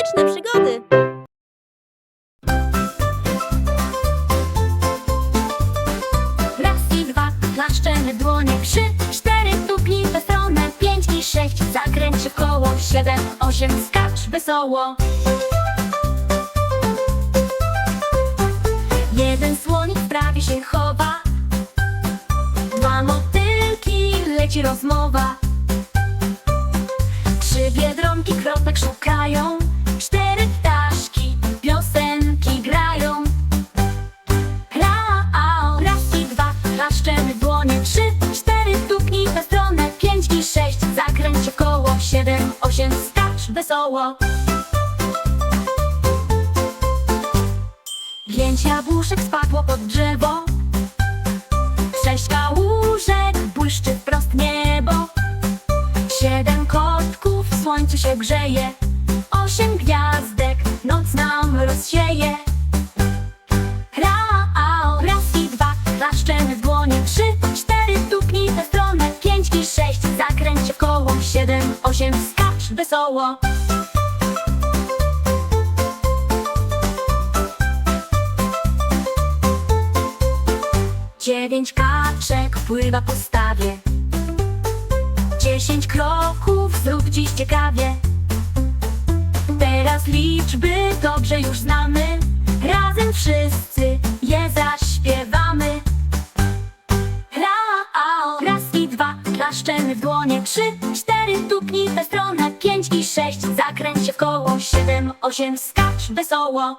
muzyczne przygody. Raz i dwa, klaszczemy dłonie Trzy, cztery, tupnij tę stronę Pięć i sześć, zakręć w koło Siedem, osiem, skacz wesoło. Jeden słonik prawie się chowa. Dwa motylki, leci rozmowa wesoło. Pięć jabłuszek spadło pod drzewo. Sześć kałużek błyszczy wprost niebo. Siedem kotków w słońcu się grzeje. Osiem gwiazdek noc nam rozsieje. Ra, raz i dwa, klaszczemy w dłonie Trzy, cztery, stuknij tę stronę. Pięć i sześć, zakręć się koło. Siedem, osiem, skacz wesoło Dziewięć kaczek pływa po stawie. Dziesięć kroków zrób dziś ciekawie. Teraz liczby dobrze już znamy. Razem wszyscy je zaśpiewamy. Ra, raz i dwa, klaszczemy w dłonie. Trzy, cztery, tupnij w tę stronę. Pięć i sześć, zakręć się w koło. Siedem, osiem, skacz wesoło